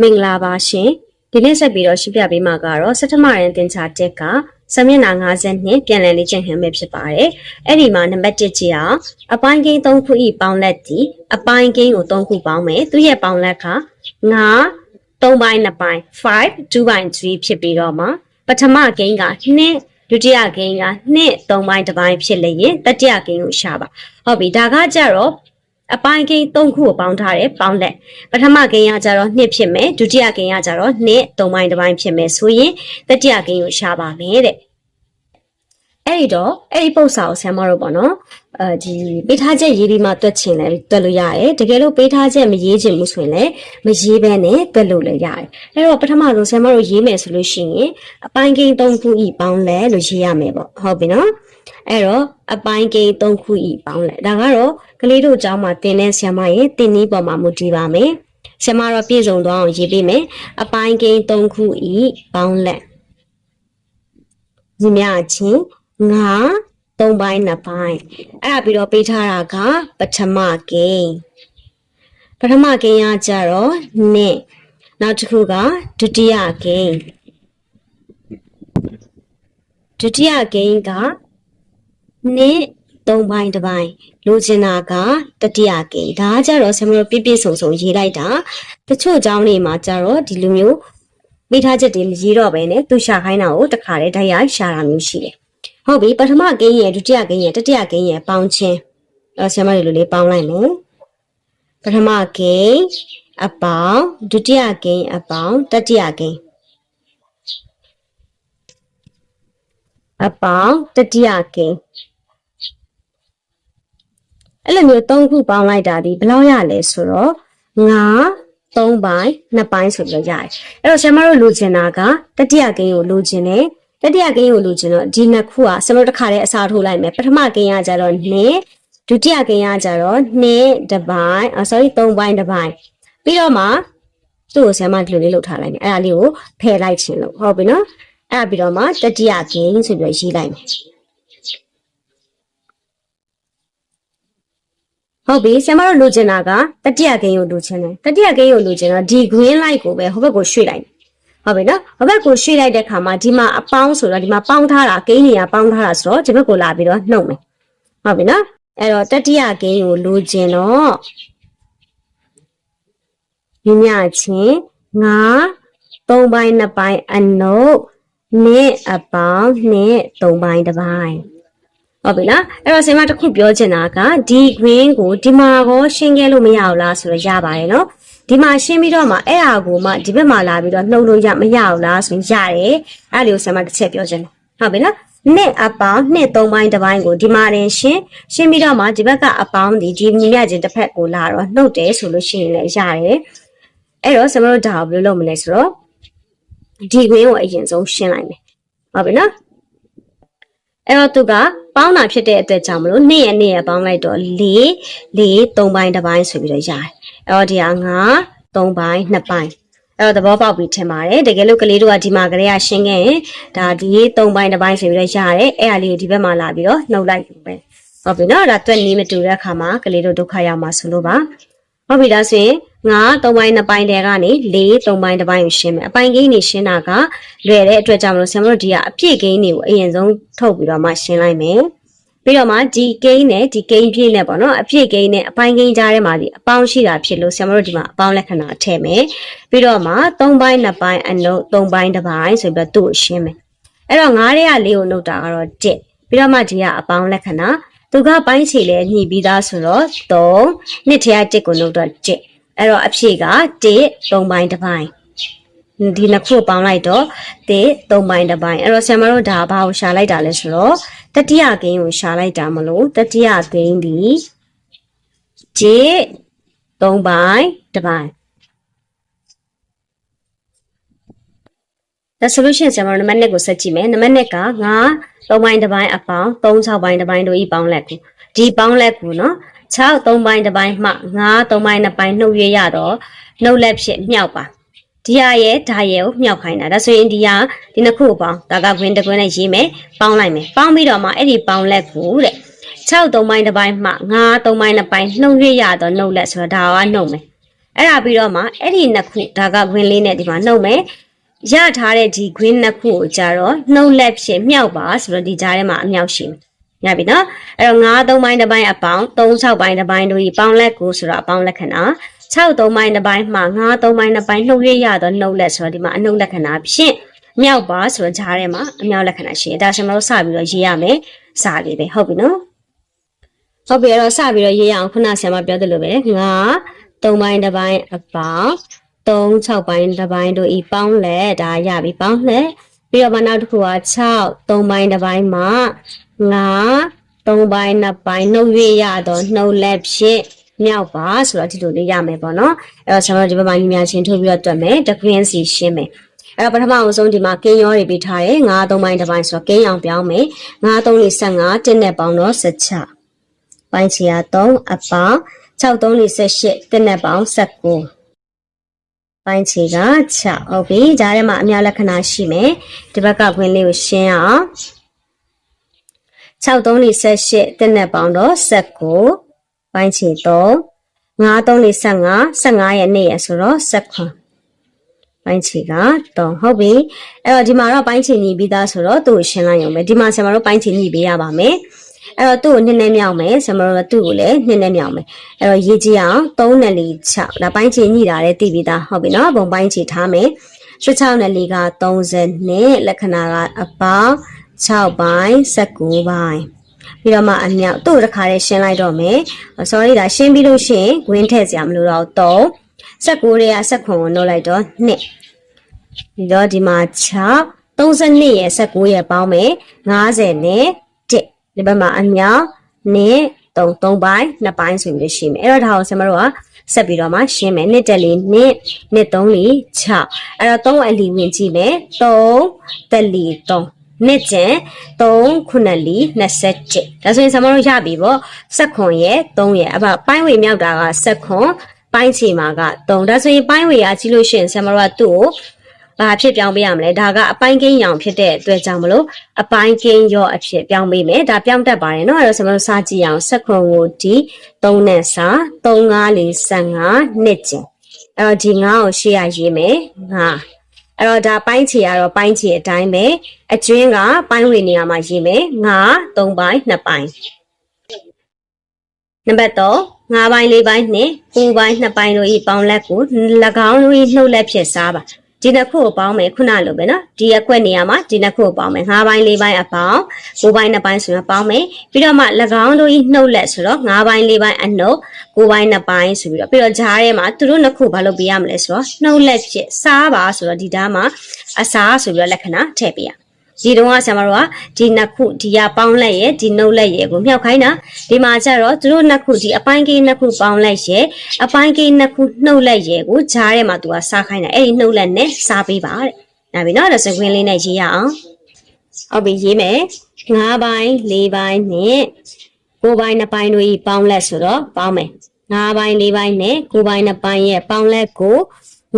မင်္ဂလာပါရှင်ဒီနေ့ဆက်ပြီးတော့ရှင်းပြပေးမှာကတော့စက်ထမရန်တင်ချာတက်ကစမျက်နှာ52ပြန်လည်လေ့ကျင့်ခန်းပဲဖြစ်ပါတယ်အဲ့ဒီမှာနံပါတ်1ကြည့်အောင်အပိုင်းကိန်း3ခုဤပေါင်းလက်ဒီအပိုင်းကိန်းကို3ခုပေါင်းမယ်သူရဲ့ပေါင်းလက်က9 3ပိုင်း2ပိုင်း5 2ပိုင်း3ဖြစ်ပြီးတော့မှပထမကိန်းက2ဒုတိယကိန်းက2 3ပိုင်းတစ်ပိုင်းဖြစ်လျင်တတိယကိန်းကိုရှာပါဟုတ်ပြီဒါကကြတော့ အပိုင်းကိန်း3ခုကိုပေါင်းထားတယ်ပေါင်းလက်ပထမကိန်းကကြတော့2ဖြစ်မယ်ဒုတိယကိန်းကကြတော့2 3ပိုင်းတစ်ပိုင်းဖြစ်မယ်ဆိုရင်တတိယကိန်းကိုရှာပါမယ်တဲ့အဲ့ဒီတော့အဲ့ဒီပု္ပ္ပစာကိုဆရာမတို့ပေါ့နော်အဲဒီပေးထားချက်ရေးပြီးမှတွက်ချင်လဲတွက်လို့ရတယ်တကယ်လို့ပေးထားချက်မရေးချင်ဘူးဆိုရင်လည်းမရေးဘဲနဲ့တွက်လို့လည်းရတယ်အဲ့တော့ပထမဆုံးဆရာမတို့ရေးမယ်ဆိုလို့ရှိရင်အပိုင်းကိန်း3ခုဤပေါင်းလဲလို့ရေးရမယ်ပေါ့ဟုတ်ပြီနော် အဲ့တော့အပိုင်းကိန်း3ခုဤပေါင်းလဲဒါကတော့ကလေးတို့အကြောင်းမှာသင်တဲ့ဆရာမရဲ့သင်နည်းပေါ်မှာမူတည်ပါမယ်ဆရာမတော့ပြည့်စုံသွားအောင်ရေးပေးမယ်အပိုင်းကိန်း3ခုဤပေါင်းလဲညီမချင်းငါ3ပိုင်း2ပိုင်းအဲ့ဒါပြီးတော့ပေးထားတာကပထမကိန်းပထမကိန်းကကြတော့နှစ်နောက်တစ်ခုကဒုတိယကိန်းဒုတိယကိန်းက နှစ်3ပိုင်းတစ်ပိုင်းလိုချင်တာကတတိယကိန်းဒါကကြတော့ဆရာမတို့ပြည့်ပြည့်စုံစုံရေးလိုက်တာတချို့အကြောင်းတွေမှာကြတော့ဒီလိုမျိုးမိထားချက်တွေမရေးတော့ဘဲနဲ့သူရှာခိုင်းတာကိုတခါတည်းတိုက်ရိုက်ရှာတာမျိုးရှိတယ်ဟုတ်ပြီပထမကိန်းရဲ့ဒုတိယကိန်းရဲ့တတိယကိန်းရဲ့ပေါင်းချင်းအဲဆရာမတို့လိုလေးပေါင်းလိုက်မယ်ပထမကိန်းအပေါင်းဒုတိယကိန်းအပေါင်းတတိယကိန်းအပေါင်းတတိယကိန်း အဲ့လိုမျိုး၃ခုပေါင်းလိုက်တာဒီဘယ်လောက်ရလဲဆိုတော့9 3ပိုင်း2ပိုင်းဆိုပြီးတော့ရတယ်အဲ့တော့ဆရာမတို့လိုချင်တာကတတိယကိန်းကိုလိုချင်တယ်တတိယကိန်းကိုလိုချင်တော့ဒီနှစ်ခုကဆရာမတို့တစ်ခါတည်းအစားထိုးလိုက်မယ်ပထမကိန်းကကြတော့2ဒုတိယကိန်းကကြတော့2တစ်ပိုင်းအာ sorry 3ပိုင်းတစ်ပိုင်းပြီးတော့မှသူ့ကိုဆရာမဒီလိုလေးလုပ်ထားလိုက်မယ်အဲ့ဒါလေးကိုဖယ်လိုက်ခြင်းလို့ဟုတ်ပြီနော်အဲ့ဒါပြီးတော့မှတတိယကိန်းဆိုပြီးတော့ရေးလိုက်မယ် ဟုတ်ပြီဆရာမတို့လိုချင်တာကတတိယဂိမ်းကိုလိုချင်တယ်တတိယဂိမ်းကိုလိုချင်တော့ဒီ green light ကိုပဲဟိုဘက်ကိုရွှေ့လိုက်ဟုတ်ပြီနော်ဟိုဘက်ကိုရွှေ့လိုက်တဲ့ခါမှာဒီမှာအပေါင်းဆိုတော့ဒီမှာပေါင်းထားတာဂိမ်းတွေကပေါင်းထားတာဆိုတော့ဒီဘက်ကိုလာပြီးတော့နှုတ်မယ်ဟုတ်ပြီနော်အဲ့တော့တတိယဂိမ်းကိုလိုချင်တော့ညညချင်းငါ၃ပိုင်း၂ပိုင်းအနုတ်နဲ့အပေါင်းနဲ့၃ပိုင်းတစ်ပိုင်း ဟုတ်ပြီလားအဲ့တော့ဆင်မတစ်ခုပြောချင်တာကဒီ green ကိုဒီမှာကောရှင်းခဲ့လို့မရဘူးလားဆိုတော့ရပါတယ်နော်ဒီမှာရှင်းပြီးတော့မှအဲ့ဟာကိုမှဒီဘက်မှာလာပြီးတော့နှုတ်လို့ရမရဘူးလားဆိုရင်ရတယ်အဲ့ဒီကိုဆင်မတစ်ချက်ပြောချင်တယ်ဟုတ်ပြီလားနှစ်အပေါင်းနှစ်သုံးပိုင်းတစ်ပိုင်းကိုဒီမှာတင်ရှင်းရှင်းပြီးတော့မှဒီဘက်ကအပေါင်းဒီဒီမြင်မြချင်းတစ်ဖက်ကိုလာတော့နှုတ်တယ်ဆိုလို့ရှိရင်လည်းရတယ်အဲ့တော့ဆင်မတို့ဒါကိုဘယ်လိုလုပ်မလဲဆိုတော့ဒီ green ကိုအရင်ဆုံးရှင်းလိုက်မယ်ဟုတ်ပြီနော် အဲ့တော့သူကပေါင်းတာဖြစ်တဲ့အတွက်ကြောင့်မလို့နေ့ရက်နေ့ရက်ပေါင်းလိုက်တော့၄၄၃ပိုင်းတစ်ပိုင်းဆိုပြီးတော့ရတယ်။အဲ့တော့ဒီဟာ၅၃ပိုင်း၂ပိုင်းအဲ့တော့သဘောပေါက်ပြီးထင်ပါတယ်တကယ်လို့ကလေးတို့ကဒီမှာကလေးကရှင်းခဲ့ရင်ဒါဒီ၃ပိုင်းတစ်ပိုင်းဆိုပြီးတော့ရတယ်အဲ့ဒါလေးကိုဒီဘက်မှာလာပြီးတော့နှုတ်လိုက်ပဲဟုတ်ပြီနော်ဒါတွက်နေမတူတဲ့အခါမှာကလေးတို့ဒုက္ခရောက်မှာဆိုလို့ပါ ဟုတ်ပြီဒါဆိုရင်ငါ3ပိုင်း2ပိုင်းတဲကနေ4 3ပိုင်းတစ်ပိုင်းကိုရှင်းမယ်အပိုင်းကိန်းနေရှင်းတာကလွယ်တဲ့အတွက်ကြောင့်မလို့ဆရာမတို့ဒီကအပြည့်ကိန်းတွေကိုအရင်ဆုံးထုတ်ပြီးတော့မှရှင်းလိုက်မယ်ပြီးတော့မှဒီကိန်းနဲ့ဒီကိန်းပြည့်နဲ့ပေါ့နော်အပြည့်ကိန်းနဲ့အပိုင်းကိန်းကြားထဲမှာဒီအပေါင်းရှိတာဖြစ်လို့ဆရာမတို့ဒီမှာအပေါင်းလက္ခဏာထည့်မယ်ပြီးတော့မှ3ပိုင်း2ပိုင်းအနုပ်3ပိုင်းတစ်ပိုင်းဆိုပြီးတော့သူ့ကိုရှင်းမယ်အဲ့တော့9ရဲက4ကိုနှုတ်တာကတော့1ပြီးတော့မှဒီကအပေါင်းလက္ခဏာ သူကပိုင်းခြေလဲညှိပြီးသားဆိုတော့3နှစ်ထဲက1ကိုနှုတ်တော့1အဲ့တော့အဖြေက1 3ပိုင်းတစ်ပိုင်းဒီနှစ်ခုပေါင်းလိုက်တော့1 3ပိုင်းတစ်ပိုင်းအဲ့တော့ဆရာမတို့ဒါဘာကိုရှာလိုက်တာလဲဆိုတော့တတိယဂိမ်းကိုရှာလိုက်တာမလို့တတိယဂိမ်းဒီ1 3ပိုင်းတစ်ပိုင်း The solution ဆရာမတို့နံပါတ်1ကိုဆက်ကြည့်မယ်နံပါတ်1ကငါ3ပိုင်းတစ်ပိုင်းအပေါင်း3 6ပိုင်းတစ်ပိုင်းတို့ဤပေါင်းလက်ကိုဒီပေါင်းလက်ကိုနော်6 3ပိုင်းတစ်ပိုင်းမှ9 3ပိုင်း2ပိုင်းနှုတ်ရရတော့နှုတ်လက်ဖြစ်မြောက်ပါဒီဟာရဲ့ဒါရဲ့ကိုမြောက်ခိုင်းတာဒါဆိုရင်ဒီဟာဒီနှစ်ခုကိုပေါင်းဒါကခွင်းတစ်ခွင်းနဲ့ရေးမယ်ပေါင်းလိုက်မယ်ပေါင်းပြီးတော့မှအဲ့ဒီပေါင်းလက်ကိုတဲ့6 3ပိုင်းတစ်ပိုင်းမှ9 3ပိုင်း2ပိုင်းနှုတ်ရရတော့နှုတ်လက်ဆိုတော့ဒါကနှုတ်မယ်အဲ့ဒါပြီးတော့မှအဲ့ဒီနှစ်ခုဒါက green လေးနဲ့ဒီမှာနှုတ်မယ် ရထားတဲ့ဒီ green နှစ်ခုကိုကြတော့နှုတ်လက်ဖြင့်မြောက်ပါဆိုတော့ဒီကြားထဲမှာအမြောက်ရှိမယ်ရပြီနော်အဲ့တော့9 3ပိုင်းတစ်ပိုင်းအပေါင်း3 6ပိုင်းတစ်ပိုင်းတို့ဤပေါင်းလက်ကိုဆိုတော့အပေါင်းလက္ခဏာ6 3ပိုင်းတစ်ပိုင်းမှာ9 3ပိုင်းတစ်ပိုင်းနှုတ်ရရတော့နှုတ်လက်ဆိုတော့ဒီမှာအနှုတ်လက္ခဏာဖြင့်မြောက်ပါဆိုတော့ဂျားထဲမှာအမြောက်လက္ခဏာရှိတယ်ဒါဆိုကျွန်တော်တို့စပြီးတော့ရေးရမယ်စာလေးပဲဟုတ်ပြီနော်ဟုတ်ပြီအဲ့တော့စပြီးတော့ရေးရအောင်ခုနဆရာမပြောသလိုပဲငါ3ပိုင်းတစ်ပိုင်းအပေါင်း 3 6ပိုင်းတစ်ပိုင်းတို့ဤပေါင်းလက်ဒါရပြီပေါင်းလက်ပြီးတော့မနောက်တစ်ခုက6 3ပိုင်းတစ်ပိုင်းမှာငါ3ပိုင်းနှစ်ပိုင်းနှုတ်ရရတော့နှုတ်လက်ဖြင့်မြောက်ပါဆိုတော့ဒီလိုလေးရမယ်ပေါ့နော်အဲ့တော့ကျွန်တော်တို့ဒီဘက်မှာညီမချင်းထုတ်ပြီးတော့တွက်မယ်တကွင်းစီရှင်းမယ်အဲ့တော့ပထမအောင်ဆုံးဒီမှာကင်းရောတွေပေးထားတယ်9 3ပိုင်းတစ်ပိုင်းဆိုတော့ကင်းရောင်ပြောင်းမယ်9 3လေး15တင်းနဲ့ပေါင်းတော့16ပိုင်းချီယာ3အပေါင်း6 3လေး18တင်းနဲ့ပေါင်း19 ပိုင်းချီက6ဟုတ်ပြီဂျားထဲမှာအများလက္ခဏာရှိမယ်ဒီဘက်ကခွင်းလေးကိုရှင်းအောင်6 3လေး18တင်းနဲ့ပေါင်းတော့19ပိုင်းချီ3 9 3လေး15 15ရဲ့နေ့ရဆိုတော့19ပိုင်းချီက3ဟုတ်ပြီအဲ့တော့ဒီမှာတော့ပိုင်းချီညီပြီးသားဆိုတော့သူ့ကိုရှင်းလိုက်ရုံပဲဒီမှာဆရာမတို့ပိုင်းချီညီပေးရပါမယ် အဲ့တော့သူ့ကိုနည်းနည်းမြောက်မယ်ဆရာမတို့ကသူ့ကိုလည်းနည်းနည်းမြောက်မယ်အဲ့တော့ရေးကြည့်အောင်3နဲ့4 6ဒါပိုင်းချီညီတာလည်းသိပြီးသားဟုတ်ပြီနော်ဘုံပိုင်းချီထားမယ်6နဲ့4က30နဲ့လက္ခဏာကအပေါင်း6ပိုင်း19ပိုင်းပြီးတော့မှအမြောက်တို့တခါလေးရှင်းလိုက်တော့မယ် sorry ဒါရှင်းပြီးလို့ရှိရင် green ထည့်စရာမလိုတော့3 19တွေက19ကိုနှုတ်လိုက်တော့2ပြီးတော့ဒီမှာ6 32ရဲ့19ရဲ့ပေါင်းမယ်50နဲ့1 ဒီဘက်မှာအမြောက်နဲ့3 3ပိုင်း2ပိုင်းဆိုပြီးရှိမယ်အဲ့တော့ဒါကိုဆင်မတို့ကဆက်ပြီးတော့မှရှင်းမယ်နှစ်တက်လေးနှစ်နှစ်3လီ6အဲ့တော့3အလီဝင်ကြည့်မယ်3တက်လီ3နှစ်ကျန်3ခုနှစ်လီ27ဒါဆိုရင်ဆမတို့ရပြီပေါ့ဆက်ခွန်ရဲ့3ရဲ့အပပိုင်းဝေမြောက်တာကဆက်ခွန်ပိုင်းချီမှာက3ဒါဆိုရင်ပိုင်းဝေရကြည့်လို့ရှိရင်ဆမတို့ကသူ့ကို ဘာဖြစ်ပြောင်းပေးရမလဲဒါကအပိုင်းကင်းရောင်ဖြစ်တဲ့အတွက်ကြောင့်မလို့အပိုင်းကင်းရောအဖြစ်ပြောင်းပေးမယ်ဒါပြောင်းတတ်ပါတယ်เนาะအဲ့တော့ဆမတို့စားကြည့်အောင်ဆက်ခွန်ကိုဒီ3နဲ့စာ3 5 4 15နှစ်ကျန်အဲ့တော့ဒီ9ကိုရှေ့ရရေးမယ်9အဲ့တော့ဒါပိုင်းချီကတော့ပိုင်းချီအတိုင်းပဲအကျွင်းကပိုင်းဝေနေရာမှာရေးမယ်ငါ3ပိုင်း2ပိုင်းနံပါတ်3 5ပိုင်း4ပိုင်းနဲ့9ပိုင်း2ပိုင်းတို့ဤပေါင်းလက်ကို၎င်းတို့ဤနှုတ်လက်ဖြစ်စားပါ ဒီနှစ်ခုကိုပေါင်းမယ်ခုနလိုပဲနော်ဒီအခွက်နေရာမှာဒီနှစ်ခုကိုပေါင်းမယ်5ပိုင်း4ပိုင်းအပေါင်း9ပိုင်း2ပိုင်းဆိုရင်ပေါင်းမယ်ပြီးတော့မှ၎င်းတို့ဤနှုတ်လက်ဆိုတော့5ပိုင်း4ပိုင်းအနှုတ်9ပိုင်း2ပိုင်းဆိုပြီးတော့ပြီးတော့ဂျားထဲမှာသူတို့နှစ်ခုဘာလုပ်ပေးရမလဲဆိုတော့နှုတ်လက်ဖြစ်စားပါဆိုတော့ဒီဓာတ်မှာအစားဆိုပြီးတော့လက္ခဏာထည့်ပေးရ ဒီတုန်းကဆရာမတို့ကဒီနှစ်ခုဒီရပေါင်းလက်ရဲ့ဒီနှုတ်လက်ရဲ့ကိုမြောက်ခိုင်းတာဒီမှာကျတော့သူတို့နှစ်ခုဒီအပိုင်းကိန်းနှစ်ခုပေါင်းလက်ရဲ့အပိုင်းကိန်းနှစ်ခုနှုတ်လက်ရဲ့ကိုဂျားထဲမှာသူကစားခိုင်းတာအဲ့ဒီနှုတ်လက်နဲ့စားပေးပါတဲ့။ဒါပြီနော်ဒါစကွင်းလေးနဲ့ရေးရအောင်။ဟုတ်ပြီရေးမယ်။၅ပိုင်း၄ပိုင်းနဲ့ကိုပိုင်းနှစ်ပိုင်းတို့ဤပေါင်းလက်ဆိုတော့ပေါင်းမယ်။၅ပိုင်း၄ပိုင်းနဲ့ကိုပိုင်းနှစ်ပိုင်းရဲ့ပေါင်းလက်ကို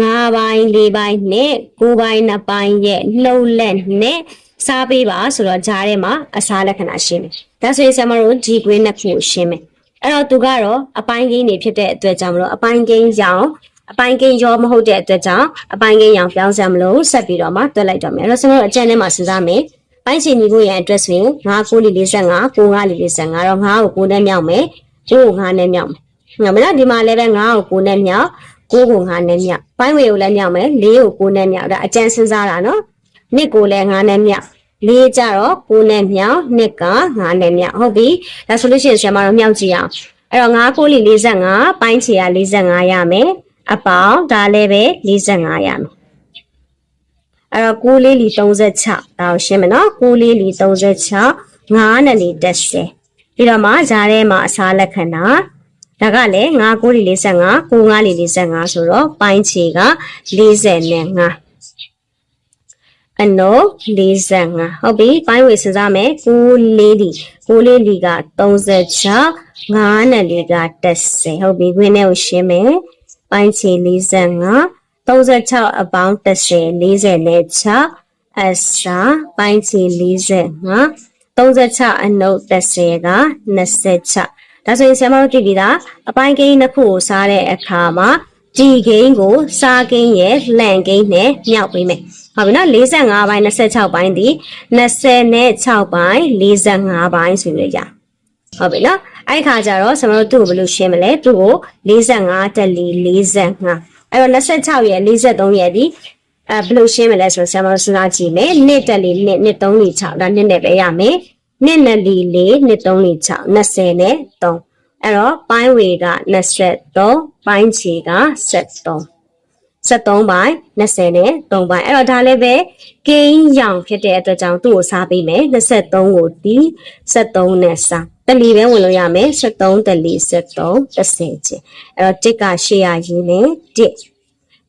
၅ပိုင်း၄ပိုင်းနဲ့ကိုပိုင်းနှစ်ပိုင်းရဲ့နှုတ်လက်နဲ့ စားပေးပါဆိုတော့ဂျားထဲမှာအစားလက္ခဏာရှင်းမယ်။ဒါဆိုရင်ဆရာမတို့ဒီ green နှစ်ခုကိုရှင်းမယ်။အဲ့တော့သူကတော့အပိုင်းကိန်းတွေဖြစ်တဲ့အတွက်ကြောင့်မလို့အပိုင်းကိန်းရောင်အပိုင်းကိန်းရောမဟုတ်တဲ့အတွက်ကြောင့်အပိုင်းကိန်းရောင်ပြောင်းစရာမလိုဆက်ပြီးတော့မှတွက်လိုက်တော့မယ်။အဲ့တော့ဆရာမတို့အကျဉ်းထဲမှာစဉ်းစားမယ်။ပိုင်းချင်ညီကိုရန်အတွက်ဆိုရင်9 9လီ45 9 9လီ45တော့9ကို9နဲ့မြောက်မယ်။9ကို9နဲ့မြောက်မယ်။ငါမလားဒီမှာလည်းပဲ9ကို9နဲ့မြောက်9ကို9နဲ့မြောက်ပိုင်းဝေကိုလည်းမြောက်မယ်4ကို9နဲ့မြောက်ဒါအကျဉ်းစဉ်းစားတာနော်။ နှစ်ကိုလည်း9နဲ့မြောက်လေးကြတော့9နဲ့မြောက်နှစ်က9နဲ့မြောက်ဟုတ်ပြီဒါဆိုလို့ရှိရင်ဆရာမတို့မြောက်ကြည့်အောင်အဲ့တော့9ကိုလီ45ပိုင်းချီက45ရမယ်အပေါင်းဒါလည်းပဲ45ရမယ်အဲ့တော့9လေးလီ36ဒါကိုရှင်းမယ်နော်9လေးလီ36 9နဲ့လီ30ပြီးတော့မှဈာထဲမှာအစားလက္ခဏာဒါကလည်း9 9လီ45 9 9လီ45ဆိုတော့ပိုင်းချီက45 အနော45ဟုတ်ပြီပိုင်းဝေစဉ်းစားမယ်9လေးဒီ9လေးဒီက36 9နဲ့လေးက30ဟုတ်ပြီခွင်းထဲကိုရှင်းမယ်ပိုင်းချီ45 36အပေါင်း30 40နဲ့6အစာပိုင်းချီ45 36အနှုတ်30က26ဒါဆိုရင်ဆရာမတို့ကြည့်ပြီးသားအပိုင်းကိန်းနှစ်ခုကိုစားတဲ့အခါမှာဒီဂိမ်းကိုစားဂိမ်းရဲ့လှန်ဂိမ်းနဲ့မြောက်ပေးမယ် ဟုတ်ပြီနော်45ဘိုင်း26ဘိုင်းဒီ26ဘိုင်း45ဘိုင်းဆိုပြီးရဟုတ်ပြီနော်အဲ့ခါကျတော့ကျွန်တော်တို့သူ့ကိုဘယ်လိုရှင်းမလဲသူ့ကို45တက်လီ45အဲ့တော့26ရဲ့43ရဲ့ဒီအဲဘယ်လိုရှင်းမလဲဆိုတော့ဆရာမတို့စဉ်းစားကြည့်မယ်နှစ်တက်လီနှစ်နှစ်3လီ6ဒါနှစ်နဲ့ပဲရမယ်နှစ်နဲ့လီ4နှစ်3လီ6 20နဲ့3အဲ့တော့ပိုင်းဝေက23ပိုင်းချီက73 73ပိုင်း20နဲ့3ပိုင်းအဲ့တော့ဒါလည်းပဲဂိမ်းရောင်ဖြစ်တဲ့အတွက်ကြောင့်သူ့ကိုစားပေးမယ်23ကိုဒီ73နဲ့စားတလီပဲဝင်လို့ရမယ်73တလီ73 30ချင်းအဲ့တော့တစ်က800ရင်းနဲ့တစ်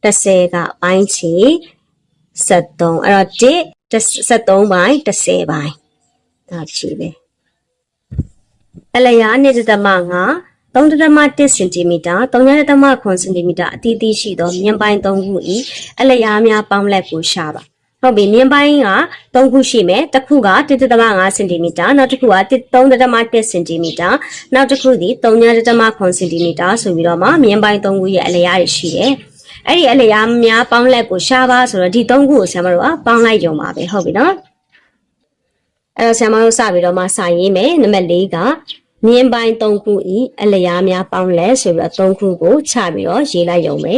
30ကပိုင်းချီ73အဲ့တော့တစ်73ပိုင်း30ပိုင်းဒါချီပဲအလျာနဲ့တမ9 3.1စင်တီမီတာ3.9စင်တီမီတာအတီးတီးရှိသောမြင်းပိုင်း3ခု၏အလျားများပေါင်းလက်ကိုရှာပါဟုတ်ပြီမြင်းပိုင်းက3ခုရှိမယ်တစ်ခုက1.5စင်တီမီတာနောက်တစ်ခုက3.1စင်တီမီတာနောက်တစ်ခုသည်3.9စင်တီမီတာဆိုပြီးတော့မှမြင်းပိုင်း3ခုရဲ့အလျားတွေရှိတယ်အဲ့ဒီအလျားများပေါင်းလက်ကိုရှာပါဆိုတော့ဒီ3ခုကိုဆရာမတို့ကပေါင်းလိုက်ကြုံပါပဲဟုတ်ပြီနော်အဲ့တော့ဆရာမတို့စပြီးတော့မှစာရေးမယ်နံပါတ်၄က မြင်းပိုင်း၃ခုဤအလျားများပေါင်းလဲဆိုပြီးတော့၃ခုကိုချပြီးတော့ရေးလိုက်ရုံပဲ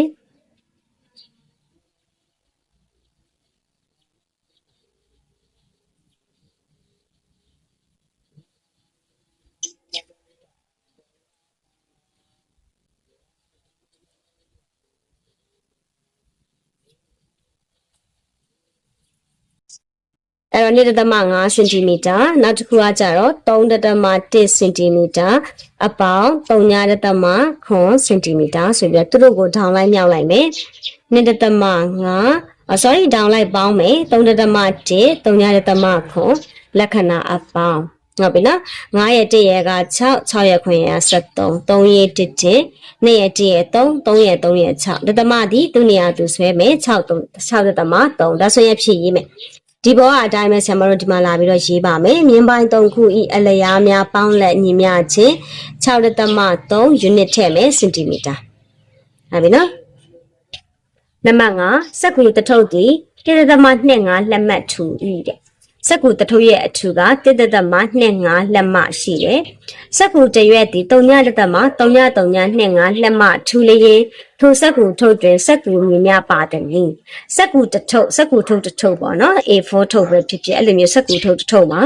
အဲ့တော့2.5စင်တီမီတာနောက်တစ်ခုကကြတော့3.1စင်တီမီတာအပေါင်း3.9စင်တီမီတာဆိုပြီးတော့သူတို့ကိုထောင်လိုက်မြောက်လိုက်မယ်2.5အော် sorry ဒေါင်လိုက်ပေါင်းမယ်3.1 3.9လက္ခဏာအပေါင်းဟုတ်ပြီနော်9ရဲ့1ရဲ့က6 6ရဲ့ခွင်ရဲ့73 3ရဲ့1 1 2ရဲ့1ရဲ့3 3ရဲ့3ရဲ့6ဒသမဒီသူနေရာသူဆွဲမယ်6 6ဒသမ3ဒါဆိုရင်ဖြစ်ရေးမယ် ဒီဘောကအတိုင်းပဲဆရာမတို့ဒီမှာလာပြီးတော့ရေးပါမယ်မြင်းပိုင်း3ခုဤအလျားများပေါင်းလက်ညီမျှခြင်း6ဒသမ3 unit ထည့်မယ်စင်တီမီတာဟုတ်ပြီနော်နံပါတ်5စက္ကူတထုပ်တီ1ဒသမ25လက်မှတ်ထူဤတဲ့ စက္ကူတထုပ်ရဲ့အထူက1ဒသမ25လက်မှရှိတယ်စက္ကူတရွက်တီ3ဒသမ3.325လက်မှထူလျင်ထိုစက္ကူထုတ်တွင်စက္ကူမြင်များပါတယ်နိစက္ကူတထုပ်စက္ကူထုတ်တထုပ်ပေါ့နော် A4 ထုတ်ပဲဖြစ်ဖြစ်အဲ့လိုမျိုးစက္ကူထုတ်တထုပ်မှာ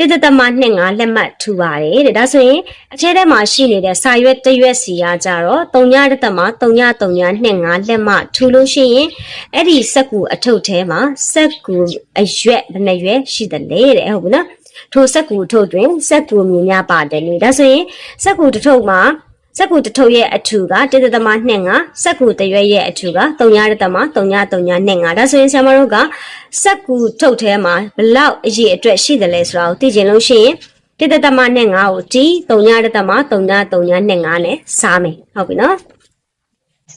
တတသမနှစ်ငါလက်မှတ်ထူပါတယ်တဲ့ဒါဆိုရင်အထဲထဲမှာရှိနေတဲ့စာရွက်တရွက်စီကကြတော့3ညတသမ3ည3ညနှစ်ငါလက်မှတ်ထူလို့ရှိရင်အဲ့ဒီစက္ကူအထုပ်ထဲမှာစက္ကူအရွက်ဘယ်နှရွက်ရှိတယ်လေတဲ့ဟုတ်ပြီနော်ထိုစက္ကူထုတ်တွင်စက္ကူမြင်များပါတယ်လေဒါဆိုရင်စက္ကူတစ်ထုပ်မှာ စက္ကူတစ်ထုပ်ရဲ့အထူကတတသမနှစ်ငါစက္ကူတရွက်ရဲ့အထူက3ညတသမ3ည3ညနှစ်ငါဒါဆိုရင်ဆရာမတို့ကစက္ကူထုတ်ထဲမှာဘလောက်အရေးအတွက်ရှိတယ်လဲဆိုတာကိုသိချင်လို့ရှိရင်တတသမနဲ့ငါကိုတီ3ညတသမ3ည3ညနှစ်ငါနဲ့စားမယ်ဟုတ်ပြီနော်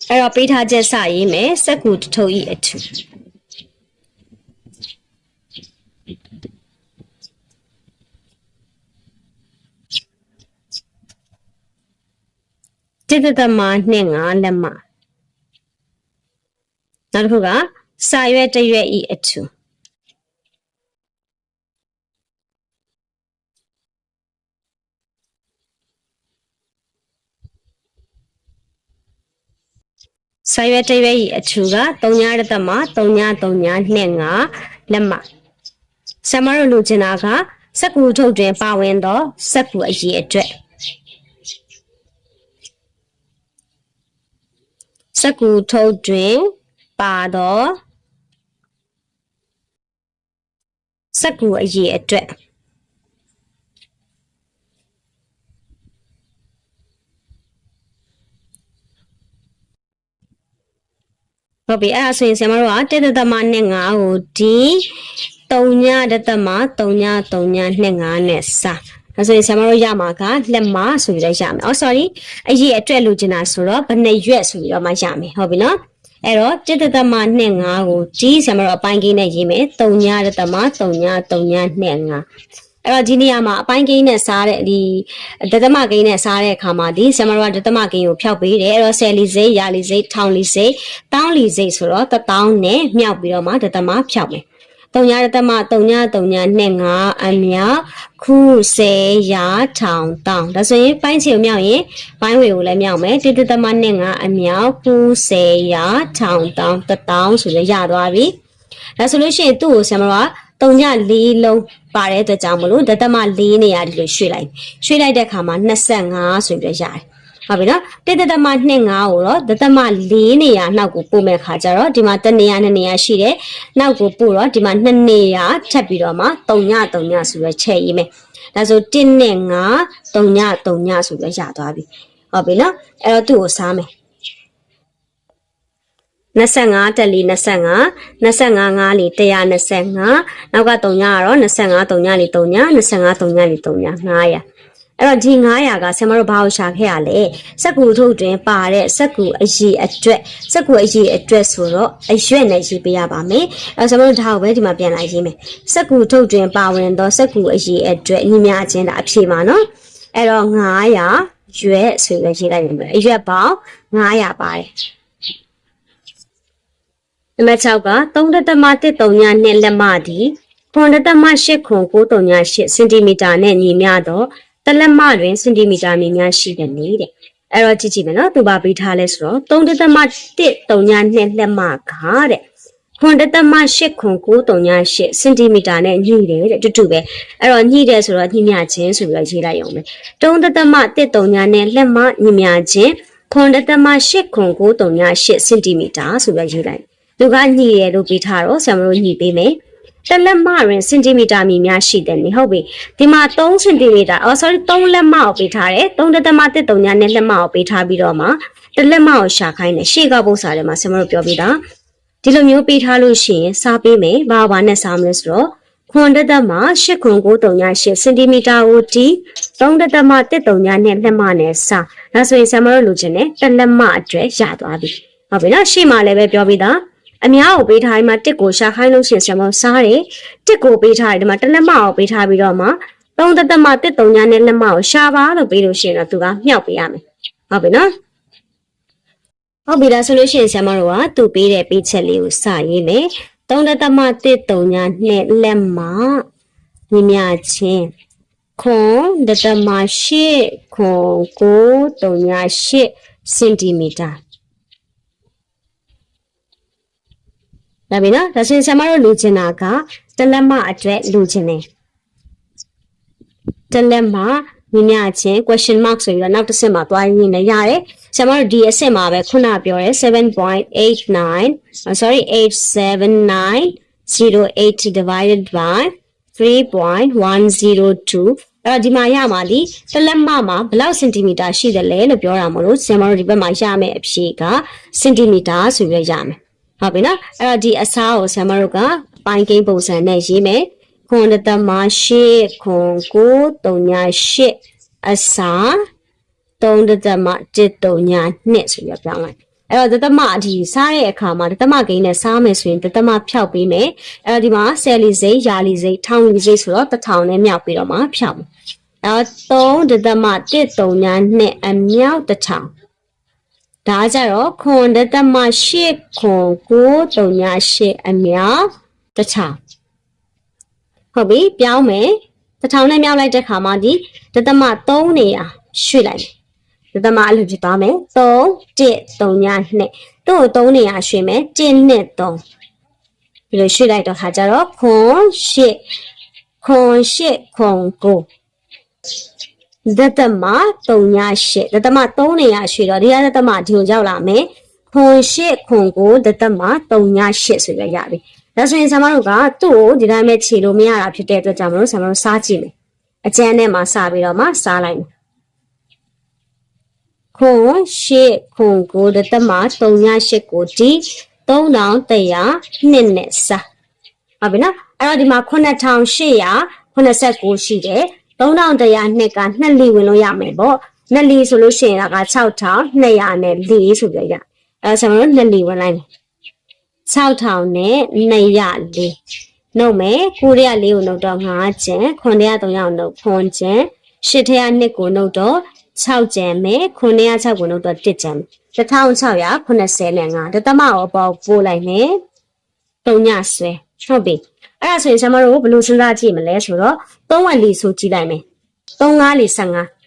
အဲ့တော့ပေးထားချက်စရေးမယ်စက္ကူတစ်ထုပ်ဤအထူ တတသမနှစ်ငါလက်မနောက်တစ်ခုကစာရွက်တရွက်ဤအထူစာရွက်တရွက်ဤအထူက3ညရသမ3ည3ည2 5လက်မဆမရလူချင်တာကစက္ကူထုတ်တွင်ပါဝင်သောစက္ကူအရေးအတွက် စက္ကူထုတ်တွင်ပါသောစက္ကူအရေးအတွက်ဟုတ်ပြီအဲ့ဒါဆိုရင်ဆရာမတို့ကတက်တသမနဲ့5ကိုဒီ3ညတသမ3ည3ည2 5နဲ့စ ဒါဆိုရင်ဆရာမတို့ရမှာကလက်မဆိုပြီးတော့ရမယ်။ Oh sorry အရေးအတွက်လိုချင်တာဆိုတော့ဘယ်နှစ်ရွက်ဆိုပြီးတော့မှရမယ်ဟုတ်ပြီနော်။အဲ့တော့တက်တသမနဲ့5ကိုဒီဆရာမတို့အပိုင်းကိန်းနဲ့ရေးမယ်။3ညတသမ3ည3ည2 5အဲ့တော့ဒီနေရာမှာအပိုင်းကိန်းနဲ့စားတဲ့ဒီဒသမကိန်းနဲ့စားတဲ့အခါမှာဒီဆမရဒသမကိန်းကိုဖျောက်ပေးတယ်အဲ့တော့ဆယ်လီစိတ်ရာလီစိတ်ထောင်လီစိတ်တောင်းလီစိတ်ဆိုတော့တထောင်းနဲ့မြောက်ပြီးတော့မှဒသမဖျောက်မယ် တုံညာဒသမတုံညာတုံညာနဲ့ငါအမြောက်ခုဆယ်ရာထောင်တောင်းဒါဆိုရင်ပိုင်းချီကိုမြောက်ရင်ပိုင်းဝေကိုလည်းမြောက်မယ်တိတသမနဲ့ငါအမြောက်ခုဆယ်ရာထောင်တောင်းတထောင်းဆိုရရသွားပြီဒါဆိုလို့ရှိရင်သူ့ကိုဆမရတုံညာ၄လုံးပါတဲ့အတွက်ကြောင့်မလို့ဒသမ၄နေရာဒီလိုရွှေ့လိုက်ရွှေ့လိုက်တဲ့အခါမှာ25ဆိုပြီးတော့ရတယ် ဟုတ်ပြီနော်တိတသမ25ကိုတော့ဒသမ4နေရာနောက်ကိုပို့မဲ့ခါကျတော့ဒီမှာတစ်နေရာနှစ်နေရာရှိတယ်နောက်ကိုပို့တော့ဒီမှာနှစ်နေရာထပ်ပြီးတော့မှ3ည3ညဆိုရချဲ့ရေးမယ်ဒါဆို1နဲ့5 3ည3ညဆိုရရသွားပြီဟုတ်ပြီနော်အဲ့တော့သူ့ကိုစားမယ်25တက်လီ25 25 5လီ125နောက်က3ညကတော့25 3ညလီ3ည25 3ညလီ3ည900 အဲ့တော့ဒီ900ကဆင်မတို့ဘာလို့ရှာခဲ့ရလဲစက်ကူထုတ်တွင်ပါတဲ့စက်ကူအရေးအတွက်စက်ကူအရေးအတွက်ဆိုတော့အရွက်နဲ့ရေးပေးရပါမယ်အဲ့ဆင်မတို့ဒါကိုပဲဒီမှာပြန်လိုက်ရေးမယ်စက်ကူထုတ်တွင်ပါဝင်သောစက်ကူအရေးအတွက်ညီမချင်းတာအဖြေပါနော်အဲ့တော့900ရွက်ဆိုပြီးရေးလိုက်ရမယ်အရွက်ပေါင်း900ပါတယ်နံပါတ်6က3.139ညနဲ့လက်မသည်9.8ခု938စင်တီမီတာနဲ့ညီမျှသော တလက်မတွင်စင်တီမီတာမြင့်များရှိတဲ့နေတဲ့အဲ့တော့ကြည့်ကြည့်မယ်နော်သူပါပေးထားလဲဆိုတော့3.139ညနဲ့လက်မကတဲ့9.8ခု938စင်တီမီတာနဲ့ညှိတယ်တဲ့တူတူပဲအဲ့တော့ညှိတယ်ဆိုတော့ညှိမြချင်းဆိုပြီးတော့ရေးလိုက်အောင်မယ်3.139ညနဲ့လက်မညှိမြချင်း9.8ခု938စင်တီမီတာဆိုပြီးရေးလိုက်သူကညှိတယ်လို့ပေးထားတော့ဆရာမတို့ညှိပေးမယ် တလက်မရင်စင်တီမီတာမြင့်များရှိတယ်နိဟုတ်ပြီဒီမှာ3စင်တီမီတာအော် sorry 3လက်မကိုပေးထားတယ်3.139ညနဲ့လက်မကိုပေးထားပြီးတော့မှတလက်မကိုရှာခိုင်းတယ်ရှေ့ကပု္ပ္ပစာထဲမှာဆရာမတို့ပြောပြတာဒီလိုမျိုးပေးထားလို့ရှိရင်စားပေးမယ်ဘာဘာနဲ့စားမလဲဆိုတော့ခွန်တက်တက်မှာ8ခွန်938စင်တီမီတာကိုဒီ3တက်တက်မှာ139နဲ့လက်မနဲ့စားဒါဆိုရင်ဆရာမတို့လိုချင်တယ်တစ်လက်မအတွက်ရသွားပြီဟုတ်ပြီနော်ရှေ့မှာလည်းပဲပြောပြီးသား အများကိုပေးထားပြီးမှတစ်ကိုရှာခိုင်းလို့ရှိရင်ဆရာမစားတယ်တစ်ကိုပေးထားတယ်ဒီမှာတစ်လက်မကိုပေးထားပြီးတော့မှသုံးသက်သက်မတစ်တုံညာနဲ့လက်မကိုရှာပါလို့ပေးလို့ရှိရင်တော့သူကမြောက်ပေးရမယ်ဟုတ်ပြီနော်ဟုတ်ပြီဒါဆိုလို့ရှိရင်ဆရာမတို့ကသူ့ပေးတဲ့ပေးချက်လေးကိုစရေးမယ်သုံးသက်သက်မတစ်တုံညာနဲ့လက်မညီမြချင်းခွန်တသမရှိခွန်ကိုတုံညာရှိစင်တီမီတာ ဒါပြီနော်ဒါဆိုရင်ဆရာမတို့လူချင်တာကတလက်မအတွက်လူချင်တယ်တလက်မမြင်ရချင်း question mark ဆိုပြီးတော့နောက်တစ်ဆင့်မှာတွားရင်းနဲ့ရတယ်ဆရာမတို့ဒီအဆင့်မှာပဲခုနပြောရဲ7.89 sorry 87908 divided by 3.102အဲ့တော့ဒီမှာရမှာလीတလက်မမှာဘယ်လောက်စင်တီမီတာရှိတယ်လဲလို့ပြောတာမလို့ဆရာမတို့ဒီဘက်မှာရမယ်အဖြေကစင်တီမီတာဆိုပြီးရမယ် ဟုတ်ပြီနော်အဲ့တော့ဒီအစားကိုဆရာမတို့ကပိုင်းကိန်းပုံစံနဲ့ရေးမယ်ခွန်တသမရှိခွန်ကိုတုံညာရှိအစား3တသမ1တုံညာ2ဆိုပြီးပြောင်းလိုက်အဲ့တော့တသမဒီစားတဲ့အခါမှာတသမကိန်းနဲ့စားမယ်ဆိုရင်တသမဖြောက်ပေးမယ်အဲ့တော့ဒီမှာဆယ်လီစိတ်ယာလီစိတ်ထောင်လီစိတ်ဆိုတော့တစ်ထောင်နဲ့မြောက်ပြီးတော့မှဖြောက်မယ်အဲ့တော့3တသမ1တုံညာ2အမြောက်တစ်ထောင် ဒါကြတော့ခွန်ဒသမ8ခွန်938အမြောက်တခြားဟုတ်ပြီပြောင်းမယ်တထောင်နဲ့မြောက်လိုက်တဲ့ခါမှာဒီဒသမ3နေရာရွှေ့လိုက်မယ်ဒသမအလိုဖြစ်သွားမယ်3 1 3 9 2တို့3နေရာရွှေ့မယ်1နဲ့3ဒီလိုရွှေ့လိုက်တော့ခါကြတော့ခွန်8ခွန်8ခွန်9 ဇသမ38ဇသမ3နေရာရွှေ့တော့ဒီကဇသမဒီကိုရောက်လာမယ်ခွန်ရှစ်ခွန်ကိုဇသမ38ဆိုရရပြီဒါဆိုရင်ဆရာမတို့ကသူ့ကိုဒီတိုင်းပဲခြေလို့မရတာဖြစ်တဲ့အတွက်ကြောင့်မလို့ဆရာမတို့စားကြည့်မယ်အကျန်းထဲမှာစပြီးတော့မှစားလိုက်မယ်ခွန်ရှစ်ခွန်ကိုဇသမ38ကိုဒီ3100နှစ်နဲ့စားဟုတ်ပြီနော်အဲ့တော့ဒီမှာ9800 89ရှိတယ် 3100နှစ်ကနှစ်လီဝင်လို့ရမယ်ပေါ့နှစ်လီဆိုလို့ရှိရင်က6200နဲ့4ဆိုပြရအဲဆိုတော့နှစ်လီဝင်လိုက်မယ်6000နဲ့204နှုတ်မယ်9ရက်4ကိုနှုတ်တော့9ကျန်9ရက်3ရောက်နှုတ်ခွန်ကျန်10ထက်2ကိုနှုတ်တော့6ကျန်မယ်9ရက်6ကိုနှုတ်တော့1ကျန်1680နဲ့5တသမရောပေါ့ပို့လိုက်မယ်3ညဆွဲဟုတ်ပြီ အဲ့ဒါဆိုရင်ကျွန်တော်တို့ဘယ်လိုစဉ်းစားကြည့်မလဲဆိုတော့3ဝက်လီဆိုကြည့်လိုက်မယ်3 5လီ15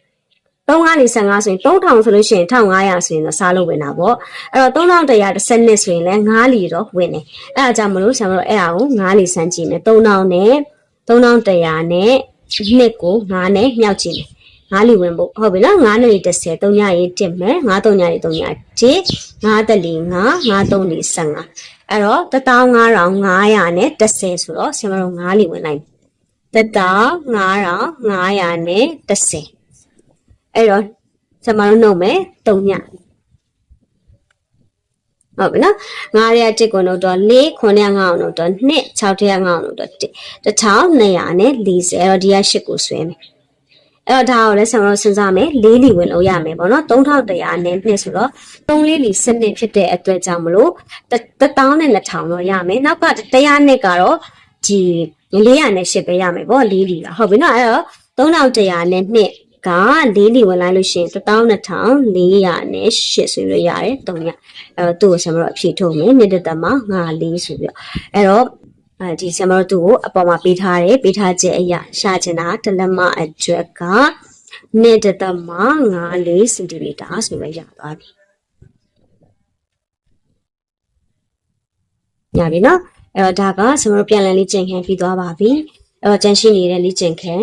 3555ဆိုရင်3000ဆိုလို့ရှိရင်1500ဆိုရင်တော့စားလို့ဝင်တာပေါ့အဲ့တော့3110နှစ်ဆိုရင်လည်း9လီတော့ဝင်တယ်အဲ့ဒါကြောင့်မလို့ဆရာမတို့အဲ့ဒါကို9လီစမ်းကြည့်မယ်3000နဲ့3100နဲ့နှစ်ကို9နဲ့မြောက်ကြည့်မယ်9လီဝင်ဖို့ဟုတ်ပြီနော်9နဲ့30 3ညရေးတက်မယ်9 3ညရေး3ညတက်9တက်လီ9 9 3လီ15 အဲ့တော့15500နဲ့30ဆိုတော့ဆရာမတို့9လီဝင်လိုက်15500နဲ့30အဲ့တော့ကျမတို့နှုတ်မယ်3ညဟုတ်ပြီနော်9ရက်1ကိုနှုတ်တော့4 9ရက်5အောင်နှုတ်တော့2 6ရက်5အောင်နှုတ်တော့1 1200နဲ့40အဲ့တော့ဒီက8ကိုဆွဲမယ် အဲ့တော့ဒါကိုလည်းဆံတော့စဉ်းစားမယ်၄လီဝင်လို့ရမယ်ပေါ့နော်3100နဲ့နှစ်ဆိုတော့3လေးလီစနစ်ဖြစ်တဲ့အတွက်ကြောင့်မလို့1000နဲ့2000တော့ရမယ်နောက်က100နဲ့ကတော့ဒီ400နဲ့8ပဲရမယ်ပေါ့၄လီကဟုတ်ပြီနော်အဲ့တော့3100နဲ့နှစ်က၄လီဝင်လိုက်လို့ရှိရင်12400နဲ့8ဆိုပြီးရတယ်3ညအဲ့တော့သူ့ကိုဆံတော့အဖြေထုတ်မယ်နှစ်တသမ5လေးဆိုပြီးတော့အဲ့တော့ အဲဒီဆံမတော်သူ့ကိုအပေါ်မှာပေးထားတယ်ပေးထားချက်အရာရှာချင်တာတလက်မအတွက်ကနှစ်တသမ5လေးစင်တီမီတာဆိုပြီးရသွားပြီညပြီနော်အဲ့တော့ဒါကဆံမတော်ပြန်လည်လေးကျင့်ခံပြီးသွားပါပြီအဲ့တော့ကျန်ရှိနေတဲ့လေးကျင့်ခံ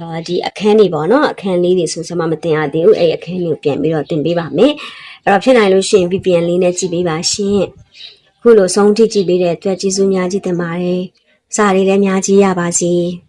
အာဒီအခန်းလေးပေါ့နော်အခန်းလေးတွေဆိုဆံမမတင်ရသေးဘူးအဲ့ဒီအခန်းလေးကိုပြန်ပြီးတော့တင်ပေးပါမယ်အဲ့တော့ဖြစ်နိုင်လို့ရှိရင် VPN လေးနဲ့ကြည့်ပေးပါရှင် ခုလိုဆုံးထိကြည့်ပေးတဲ့အတွက်ကျေးဇူးများကြီးတင်ပါတယ်စာလေးလည်းများကြီးရပါစေ။